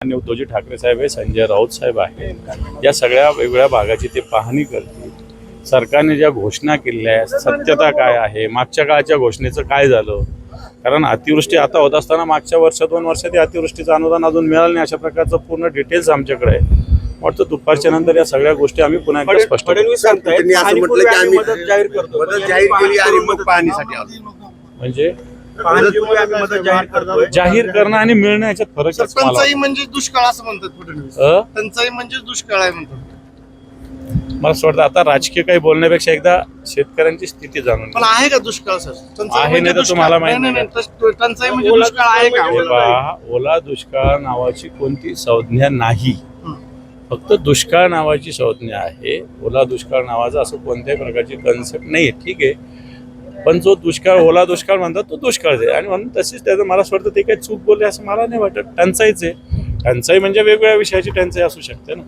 आणि उद्धवजी ठाकरे साहेब आहे संजय राऊत साहेब आहे या सगळ्या वेगवेगळ्या भागाची ते पाहणी करतील. सरकारने ज्या घोषणा केलेल्या आहेत सत्यता काय आहे मागच्या काळच्या घोषणेचं काय झालं? कारण अतिवृष्टी आता होत असताना मागच्या वर्ष दोन वर्षात या अतिवृष्टीचं अनुदान अजून मिळालं नाही अशा प्रकारचं पूर्ण डिटेल्स आमच्याकडे आहे वाटतं दुपारच्या नंतर या सगळ्या गोष्टी आम्ही पुन्हा एकदा स्पष्ट करू. फडणवीस सांगतायत त्यांनी असं म्हटलं की आम्ही मदत जाहीर करतो. मदत जाहीर केली आणि मग पाहणीसाठी आलो. म्हणजे? पाहणीपूर्वी आम्ही मदत जाहीर करतोय. जाहीर करणं आणि मिळणं याच्यात फरक आहे मला टंचाई म्हणजे दुष्काळ असं म्हणतात फडणवीस. अ? टंचाई म्हणजे दुष्काळ आहे म्हणतात. मला असं वाटतं आता राजकीय काही बोलण्यापेक्षा एकदा शेतकऱ्यांची स्थिती जाणून पण. आहे का दुष्काळ सर? टंचाई आहे म्हणजे नाही तर दुष्काळ. तुम्हाला माहीत नाही, नाही. नाही, नाही. टंचाई म्हणजे दुष्काळ आहे का? हे पहा, ओला दुष्काळ नावाची कोणती संज्ञा नाही. हं. फक्त दुष्काळ नावाची संज्ञा आहे. ओला दुष्काळ नावाचा असं कोणत्याही प्रकारची कन्सेप्ट नाही आहे ठीक आहे. पण जो दुष्काळ ओला दुष्काळ म्हणतात तो दुष्काळ आहे. आणि म्हणून तशीच त्याचं मला असं वाटतं ते काही चूक बोलले असं मला नाही वाटत. टंचाईच आहे. टंचाई म्हणजे वेगवेगळ्या विषयाची टंचाई असू शकते ना.